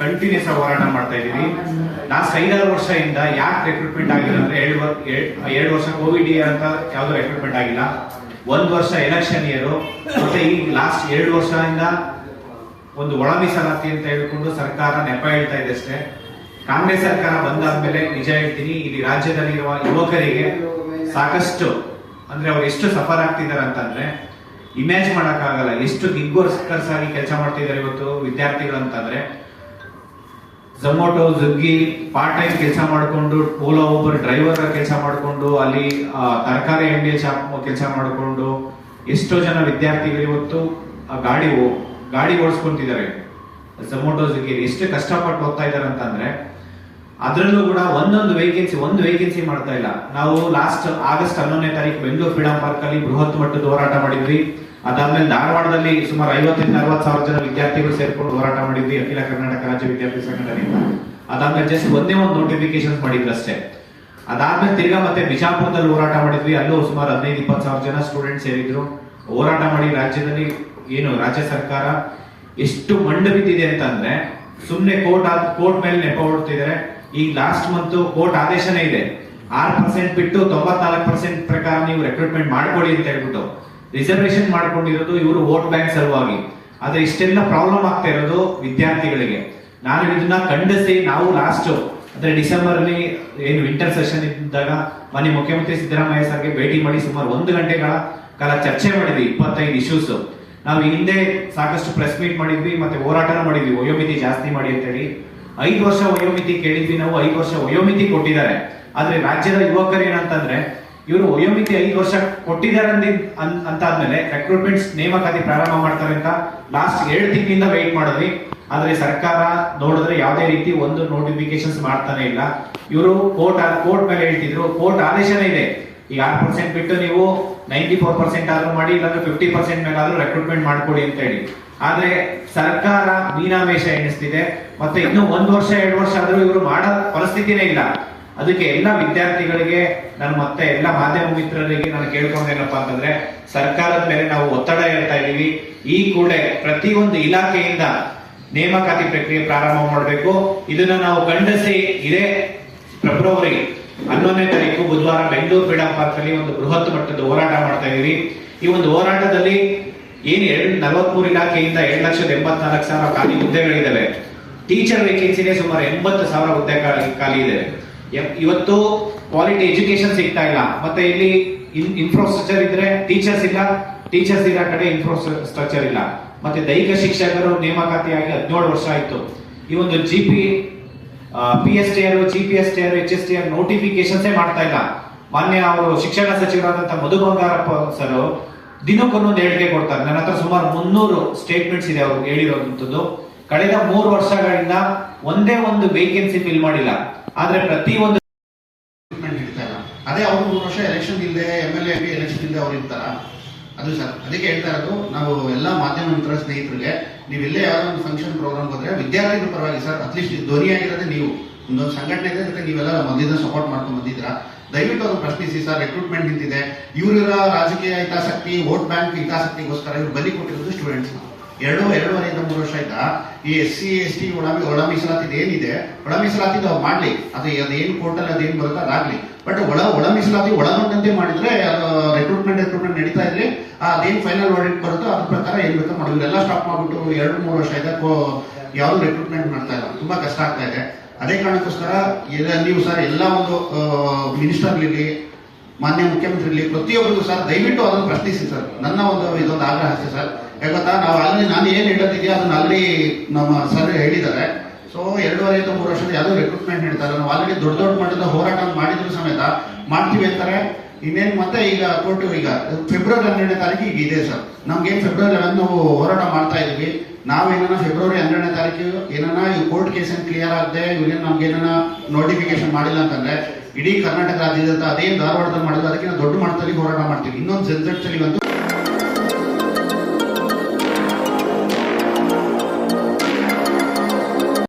Continuous ಆಗಿ ಹೋರಾಟ ಮಾಡ್ತಾ ಇದ್ದೀವಿ ಲಾಸ್ಟ್ ಐದಾರು ವರ್ಷದಿಂದ ಯಾಕೆ ರೆಕ್ರೂಟ್ಮೆಂಟ್ ಆಗಿಲ್ಲ ಅಂದ್ರೆ ಎರಡು ಎರಡು ವರ್ಷ ಕೋವಿಡ್ ಇಯರ್ ಅಂತ ಯಾವ್ದು ರೆಕ್ರೂಟ್ಮೆಂಟ್ ಆಗಿಲ್ಲ. ಒಂದು ವರ್ಷ ಎಲೆಕ್ಷನ್ ಇಯರು ಮತ್ತೆ ಈ ಲಾಸ್ಟ್ ಎರಡು ವರ್ಷದಿಂದ ಒಂದು ಒಳ ಮೀಸಲಾತಿ ಅಂತ ಹೇಳ್ಕೊಂಡು ಸರ್ಕಾರ ನೆಪ ಹೇಳ್ತಾ ಇದೆ ಅಷ್ಟೇ. ಕಾಂಗ್ರೆಸ್ ಸರ್ಕಾರ ಬಂದಾದ್ಮೇಲೆ ನಿಜ ಹೇಳ್ತೀನಿ, ಇಲ್ಲಿ ರಾಜ್ಯದಲ್ಲಿರುವ ಯುವಕರಿಗೆ ಸಾಕಷ್ಟು ಅಂದ್ರೆ ಅವ್ರು ಎಷ್ಟು ಸಫರ್ ಆಗ್ತಿದ್ದಾರೆ ಅಂತಂದ್ರೆ ಇಮ್ಯಾಜ್ ಮಾಡೋಕ್ಕಾಗಲ್ಲ. ಎಷ್ಟು ದಿಗ್ಗೋಸ್ಕರ್ಸ್ ಆಗಿ ಕೆಲಸ ಮಾಡ್ತಿದ್ದಾರೆ ಇವತ್ತು ವಿದ್ಯಾರ್ಥಿಗಳು ಅಂತಂದ್ರೆ. ಝೊಮೊಟೊ ಜುಗ್ಗಿ ಪಾರ್ಟ್ ಟೈಮ್ ಕೆಲಸ ಮಾಡಿಕೊಂಡು ಓಲಾ ಊಬರ್ ಡ್ರೈವರ್ ಕೆಲಸ ಮಾಡಿಕೊಂಡು, ಅಲ್ಲಿ ತರಕಾರಿ ಅಂಗಡಿ ಶಾಪ್ ಕೆಲಸ ಮಾಡಿಕೊಂಡು, ಎಷ್ಟೋ ಜನ ವಿದ್ಯಾರ್ಥಿಗಳು ಇವತ್ತು, ಆ, ಗಾಡಿ ಗಾಡಿ ಓಡಿಸ್ಕೊಂತಿದ್ದಾರೆ. ಝಮೋಟೋ ಜುಗ್ಗಿ ಎಷ್ಟು ಕಷ್ಟಪಟ್ಟು ಹೋಗ್ತಾ ಇದ್ದಾರೆ ಅಂತಂದ್ರೆ, ಅದರಲ್ಲೂ ಕೂಡ ಒಂದೊಂದು ವೇಕೆನ್ಸಿ ಒಂದು ವೇಕೆನ್ಸಿ ಮಾಡ್ತಾ ಇಲ್ಲ. ನಾವು ಲಾಸ್ಟ್ ಆಗಸ್ಟ್ ಹನ್ನೊಂದನೇ ತಾರೀಕು ಬೆಂಗಳೂರು ಫ್ರೀಡಂ ಪಾರ್ಕ್ ಅಲ್ಲಿ ಬೃಹತ್ ಮಟ್ಟದ ಹೋರಾಟ ಮಾಡಿದ್ವಿ. ಅದಾದ್ಮೇಲೆ ಧಾರವಾಡದಲ್ಲಿ ಸುಮಾರು ಐವತ್ತರಿಂದ ಅರವತ್ತು ಸಾವಿರ ಜನ ವಿದ್ಯಾರ್ಥಿಗಳು ಸೇರ್ಕೊಂಡು ಹೋರಾಟ ಮಾಡಿದ್ವಿ. ಅಖಿಲ ಕರ್ನಾಟಕ ರಾಜ್ಯ ವಿದ್ಯಾರ್ಥಿ ಸಂಘಟನೆಯಿಂದ. ಅದಾದ್ಮೇಲೆ ಜಸ್ಟ್ ಒಂದೇ ಒಂದು ನೋಟಿಫಿಕೇಶನ್ ಮಾಡಿದ್ರು ಅಷ್ಟೇ. ಅದಾದ್ಮೇಲೆ ತಿರ್ಗಾ ಮತ್ತೆ ಬಿಜಾಪುರದಲ್ಲಿ ಹೋರಾಟ ಮಾಡಿದ್ವಿ. ಅಲ್ಲೂ ಸುಮಾರು ಹದಿನೈದು, ಇಪ್ಪತ್ತು ಸಾವಿರ ಜನ ಸ್ಟೂಡೆಂಟ್ ಸೇರಿದ್ರು. ಹೋರಾಟ ಮಾಡಿ ರಾಜ್ಯದಲ್ಲಿ ಏನು, ರಾಜ್ಯ ಸರ್ಕಾರ ಎಷ್ಟು ಮಂಡ ಬಿದ್ದಿದೆ ಅಂತಂದ್ರೆ ಸುಮ್ಮನೆ ಕೋರ್ಟ್ ಕೋರ್ಟ್ ಮೇಲೆ ನೆಪ ಹೊಡ್ತಿದ್ದಾರೆ ಈಗ ಲಾಸ್ಟ್ ಮಂತ್ ಕೋರ್ಟ್ ಆದೇಶನೇ ಇದೆ. ಆರು ಪರ್ಸೆಂಟ್ ಬಿಟ್ಟು ತೊಂಬತ್ನಾಲ್ಕು ಪರ್ಸೆಂಟ್ ಪ್ರಕಾರ ನೀವು ರೆಕ್ರೂಟ್ಮೆಂಟ್ ಮಾಡ್ಕೊಳ್ಳಿ ಅಂತ ಹೇಳ್ಬಿಟ್ಟು. ರಿಸರ್ವೇಶನ್ ಮಾಡ್ಕೊಂಡಿರೋದು ಇವರು ವೋಟ್ ಬ್ಯಾಂಕ್ ಸಲುವಾಗಿ. ಆದ್ರೆ ಇಷ್ಟೆಲ್ಲ ಪ್ರಾಬ್ಲಮ್ ಆಗ್ತಾ ಇರೋದು ವಿದ್ಯಾರ್ಥಿಗಳಿಗೆ. ನಾನು ಇದನ್ನ ಖಂಡಿಸಿ ನಾವು ಲಾಸ್ಟ್ ಅಂದ್ರೆ ಡಿಸೆಂಬರ್ ಅಲ್ಲಿ ಏನು ವಿಂಟರ್ ಸೆಷನ್ ಇದ್ದಾಗ ಮನೆ ಮುಖ್ಯಮಂತ್ರಿ ಸಿದ್ದರಾಮಯ್ಯ ಸರ್ಗೆ ಭೇಟಿ ಮಾಡಿ ಸುಮಾರು ಒಂದು ಗಂಟೆಗಳ ಕಾಲ ಚರ್ಚೆ ಮಾಡಿದ್ವಿ, ಇಪ್ಪತ್ತೈದು ಇಶ್ಯೂಸ್ ನಾವು ಹಿಂದೆ ಸಾಕಷ್ಟು ಪ್ರೆಸ್ ಮೀಟ್ ಮಾಡಿದ್ವಿ, ಮತ್ತೆ ಹೋರಾಟನ ಮಾಡಿದ್ವಿ ವಯೋಮಿತಿ ಜಾಸ್ತಿ ಮಾಡಿ ಅಂತ ಹೇಳಿ. ಐದು ವರ್ಷ ವಯೋಮಿತಿ ಕೇಳಿದ್ವಿ ನಾವು, ಐದು ವರ್ಷ ವಯೋಮಿತಿ ಕೊಟ್ಟಿದ್ದಾರೆ. ಆದ್ರೆ ರಾಜ್ಯದ ಯುವಕರು ಏನಂತಂದ್ರೆ ಇವರು ವಯೋಮಿತಿ ಐದು ವರ್ಷ ಕೊಟ್ಟಿದ್ದಾರೆ ಅಂತ ಆದ್ಮೇಲೆ ರೆಕ್ರೂಟ್ಮೆಂಟ್ಸ್ ನೇಮಕಾತಿ ಪ್ರಾರಂಭ ಮಾಡ್ತಾರೆ ಅಂತ ಲಾಸ್ಟ್ ಎರಡು ತಿಂಗಳಿಂದ ವೆಯ್ಟ್ ಮಾಡಿದ್ವಿ. ಆದ್ರೆ ಸರ್ಕಾರ ನೋಡಿದ್ರೆ ಯಾವುದೇ ರೀತಿ ಒಂದು ನೋಟಿಫಿಕೇಶನ್ಸ್ ಮಾಡ್ತಾನೆ ಇಲ್ಲ. ಇವರು ಕೋರ್ಟ್ ಕೋರ್ಟ್ ಮೇಲೆ ಹೇಳ್ತಿದ್ರು. ಕೋರ್ಟ್ ಆದೇಶನೇ ಇದೆ. ಈಗ ಆರು ಪರ್ಸೆಂಟ್ ಬಿಟ್ಟು ನೀವು ನೈಂಟಿ ಫೋರ್ ಪರ್ಸೆಂಟ್ ಆದ್ರೂ ಮಾಡಿ, ಇಲ್ಲಾಂದ್ರೆ ಫಿಫ್ಟಿ ಪರ್ಸೆಂಟ್ ಮೇಲಾದ್ರೂ ರೆಕ್ರೂಟ್ಮೆಂಟ್ ಮಾಡ್ಕೊಡಿ ಅಂತ ಹೇಳಿ ಆದ್ರೆ ಸರ್ಕಾರ ಮೀನಾಮೇಷ ಎಣಿಸ್ತಿದೆ. ಮತ್ತೆ ಇನ್ನು ಒಂದು ವರ್ಷ, ಎರಡು ವರ್ಷ ಆದ್ರೂ ಇವರು ಮಾಡೋ ಪರಿಸ್ಥಿತಿನೇ ಇಲ್ಲ. ಅದಕ್ಕೆ ಎಲ್ಲ ವಿದ್ಯಾರ್ಥಿಗಳಿಗೆ, ನಾನು ಮತ್ತೆ ಎಲ್ಲ ಮಾಧ್ಯಮ ಮಿತ್ರರಿಗೆ ನಾನು ಕೇಳ್ಕೊಂಡೇನಪ್ಪ ಅಂತಂದ್ರೆ, ಸರ್ಕಾರದ ಮೇಲೆ ನಾವು ಒತ್ತಡ ಹೇಳ್ತಾ ಇದೀವಿ ಈ ಕೂಡಲೇ ಪ್ರತಿಯೊಂದು ಇಲಾಖೆಯಿಂದ ನೇಮಕಾತಿ ಪ್ರಕ್ರಿಯೆ ಪ್ರಾರಂಭ ಮಾಡಬೇಕು. ಇದನ್ನ ನಾವು ಖಂಡಿಸಿ ಇದೇ ಫೆಬ್ರವರಿ ಹನ್ನೊಂದನೇ ತಾರೀಕು, ಬುಧವಾರ ಬೆಂಗಳೂರು ಫ್ರೀಡಂ ಪಾರ್ಕ್ ಅಲ್ಲಿ ಒಂದು ಬೃಹತ್ ಮಟ್ಟದ ಹೋರಾಟ ಮಾಡ್ತಾ ಇದೀವಿ ಈ ಒಂದು ಹೋರಾಟದಲ್ಲಿ ಏನು ಎರಡು ನಲವತ್ಮೂರು ಇಲಾಖೆಯಿಂದ ಎರಡು ಲಕ್ಷದ ಎಂಬತ್ನಾಲ್ಕು ಸಾವಿರ ಖಾಲಿ ಹುದ್ದೆಗಳಿದ್ದಾವೆ. ಟೀಚರ್ ವೇಕೆನ್ಸಿನೇ ಸುಮಾರು ಎಂಬತ್ತು ಸಾವಿರ ಹುದ್ದೆ ಖಾಲಿ ಇದೆ. ಇವತ್ತು ಕ್ವಾಲಿಟಿ ಎಜುಕೇಶನ್ ಸಿಗ್ತಾ ಇಲ್ಲ. ಮತ್ತೆ ಇಲ್ಲಿ ಇನ್ಫ್ರಾಸ್ಟ್ರಕ್ಚರ್ ಇದ್ರೆ ಟೀಚರ್ಸ್ ಇಲ್ಲ ಟೀಚರ್ಸ್ ಇರೋ ಕಡೆ ಇನ್ಫ್ರಾಸ್ಟ್ರಕ್ಚರ್ ಇಲ್ಲ. ಮತ್ತೆ ದೈಹಿಕ ಶಿಕ್ಷಕರು ನೇಮಕಾತಿಯಾಗಿ ಹದಿನೇಳು ವರ್ಷ ಆಯ್ತು. ಈ ಒಂದು G P P S T R G P S T R H S T R ನೋಟಿಫಿಕೇಶನ್ಸೇ ಮಾಡ್ತಾ ಇಲ್ಲ. ಮಾನ್ಯ ಅವರು ಶಿಕ್ಷಣ ಸಚಿವರಾದಂತ ಮಧು ಬಂಗಾರಪ್ಪ ಸರ್ ದಿನಕ್ಕೊಂದೊಂದು ಹೇಳಿಕೆ ಕೊಡ್ತಾರೆ. ನನ್ನ ಹತ್ರ ಸುಮಾರು ಮುನ್ನೂರು ಸ್ಟೇಟ್ಮೆಂಟ್ಸ್ ಇದೆ ಅವರು ಹೇಳಿರೋದಂಥದ್ದು ಕಳೆದ ಮೂರು ವರ್ಷಗಳಿಂದ ಒಂದೇ ಒಂದು ವೇಕೆನ್ಸಿ ಫಿಲ್ ಮಾಡಿಲ್ಲ. ಆದ್ರೆ ಪ್ರತಿ ಒಂದು ರಿಕ್ರೂಟ್ಮೆಂಟ್ ಇರ್ತಾ ಇಲ್ಲ. ಅದೇ ಅವ್ರು ಮೂರು ವರ್ಷ ಎಲೆಕ್ಷನ್ ಇಲ್ಲದೆ ಎಂ ಎಲ್ ಎ ಎಲೆಕ್ಷನ್ ಇಲ್ಲದೆ ಅವ್ರು ಇರ್ತಾರ? ಅದು ಸರ್, ಅದಕ್ಕೆ ಹೇಳ್ತಾ ಇರೋದು, ನಾವು ಎಲ್ಲ ಮಾಧ್ಯಮ ಮಿತ್ರ ಸ್ನೇಹಿತರಿಗೆ, ನೀವು ಇಲ್ಲೇ ಯಾವ್ದೋ ಒಂದು ಫಂಕ್ಷನ್ ಪ್ರೋಗ್ರಾಮ್ ಹೋದ್ರೆ, ವಿದ್ಯಾರ್ಥಿಗಳು ಪರವಾಗಿ ಸರ್ ಅಟ್ಲೀಸ್ಟ್ ಧ್ವನಿಯಾಗಿರೋದೇ ನೀವು ಒಂದೊಂದು ಸಂಘಟನೆ ಇದೆ, ಅದಕ್ಕೆ ನೀವೆಲ್ಲ ಮೊದಲಿಂದ ಸಪೋರ್ಟ್ ಮಾಡ್ಕೊಂಡು ಬಂದಿದ್ದೀರಾ? ದಯವಿಟ್ಟು ಅದನ್ನು ಪ್ರಶ್ನಿಸಿ ಸರ್ ರೆಕ್ರೂಟ್ಮೆಂಟ್ ನಿಂತಿದೆ. ಇವರಿರೋ ರಾಜಕೀಯ ಹಿತಾಸಕ್ತಿ ವೋಟ್ ಬ್ಯಾಂಕ್ ಹಿತಾಸಕ್ತಿಗೋಸ್ಕರ ಇವ್ರು ಬಲಿ ಕೊಟ್ಟಿರೋದು ಸ್ಟೂಡೆಂಟ್ಸ್ ಎರಡು, ಎರಡೂವರೆಯಿಂದ ಮೂರು ವರ್ಷ ಆಯ್ತಾ? ಈ ಎಸ್ ಸಿ ಎಸ್ ಟಿ ಒಳ ಒಳ ಏನಿದೆ? ಒಳ ಮೀಸಲಾತಿ ಅವ್ರು ಮಾಡ್ಲಿ. ಅದು ಅದೇನು ಕೋರ್ಟಲ್ಲಿ ಅದೇನು ಬರುತ್ತೆ ಅದಾಗಲಿ ಬಟ್ ಒಳ ಒಳ ಮೀಸಲಾತಿ ಒಳಗೊಂಡಂತೆ ಮಾಡಿದ್ರೆ, ಅದು ರೆಕ್ರೂಟ್ಮೆಂಟ್ ರಿಕ್ರೂಟ್ಮೆಂಟ್ ನಡೀತಾ ಇರಲಿ. ಅದೇನು ಫೈನಲ್ ಆಡಿಟ್ ಬರುತ್ತೋ ಅದ್ರ ಪ್ರಕಾರ ಏನು ಬೇಕೋ ಮಾಡಿ ಇವರೆಲ್ಲ ಸ್ಟಾಪ್ ಮಾಡಿಬಿಟ್ಟು ಎರಡು, ಮೂರು ವರ್ಷ ಆಯ್ತಾ? ಯಾವುದು ರಿಕ್ರೂಟ್ಮೆಂಟ್ ಮಾಡ್ತಾ ಇಲ್ಲ. ತುಂಬಾ ಕಷ್ಟ ಆಗ್ತಾ ಇದೆ. ಅದೇ ಕಾರಣಕ್ಕೋಸ್ಕರ, ಎಲ್ಲ- ನೀವು ಸರ್, ಎಲ್ಲ ಒಂದು ಮಿನಿಸ್ಟರ್ಲಿ ಮಾನ್ಯ ಮುಖ್ಯಮಂತ್ರಿಲಿ ಪ್ರತಿಯೊಬ್ಬರಿಗೂ ಸರ್, ದಯವಿಟ್ಟು ಅದನ್ನು ಪ್ರಶ್ನಿಸಿ ಸರ್. ನನ್ನ ಒಂದು, ಇದೊಂದು ಆಗ್ರಹ ಅಷ್ಟೇ ಸರ್ ಯಾಕಂತ ನಾವು ಅಲ್ಲಿ ನಾನು ಏನು ಹೇಳೋದಿದೆಯೋ ಅದನ್ನ ಅಲ್ಲಿ ನಮ್ಮ ಸರ್ ಹೇಳಿದ್ದಾರೆ. ಸೊ ಎರಡೂವರೆಯಿಂದ ಮೂರು ವರ್ಷದ ಯಾವುದೋ ರಿಕ್ರೂಟ್ಮೆಂಟ್ ಹೇಳ್ತಾರೆ ನಾವು ಆಲ್ರೆಡಿ ದೊಡ್ಡ ದೊಡ್ಡ ಮಟ್ಟದ ಹೋರಾಟ ಮಾಡಿದ್ರು ಸಮೇತ ಮಾಡ್ತೀವಿ ಅಂತಾರೆ. ಇನ್ನೇನು ಮತ್ತೆ ಈಗ ಕೊಟ್ಟು ಈಗ ಫೆಬ್ರವರಿ ಹನ್ನೆರಡನೇ ತಾರೀಕು ಈಗ ಇದೆ ಸರ್. ನಮ್ಗೇನು ಫೆಬ್ರವರಿ ನಾವು ಹೋರಾಟ ಮಾಡ್ತಾ ಇದೀವಿ ನಾವೇನ ಫೆಬ್ರವರಿ ಹನ್ನೆರಡನೇ ತಾರೀಕು ಏನಾರ ಈ ಕೋರ್ಟ್ ಕೇಸ್ ಏನು ಕ್ಲಿಯರ್ ಆಗದೆ, ಇವ್ರೇನು ನಮ್ಗೆ ಏನಾರ ನೋಟಿಫಿಕೇಶನ್ ಮಾಡಿಲ್ಲ ಅಂತಂದ್ರೆ ಇಡೀ ಕರ್ನಾಟಕ ರಾಜ್ಯದಂತ ಅದೇ ಧಾರವಾಡದಲ್ಲಿ ಮಾಡಿದ್ರು ಅದಕ್ಕಿಂತ ದೊಡ್ಡ ಮಟ್ಟದಲ್ಲಿ ಹೋರಾಟ ಮಾಡ್ತೀವಿ. ಇನ್ನೊಂದು ಜನ್ಸೆಟ್ಸಲ್ಲಿ ಒಂದು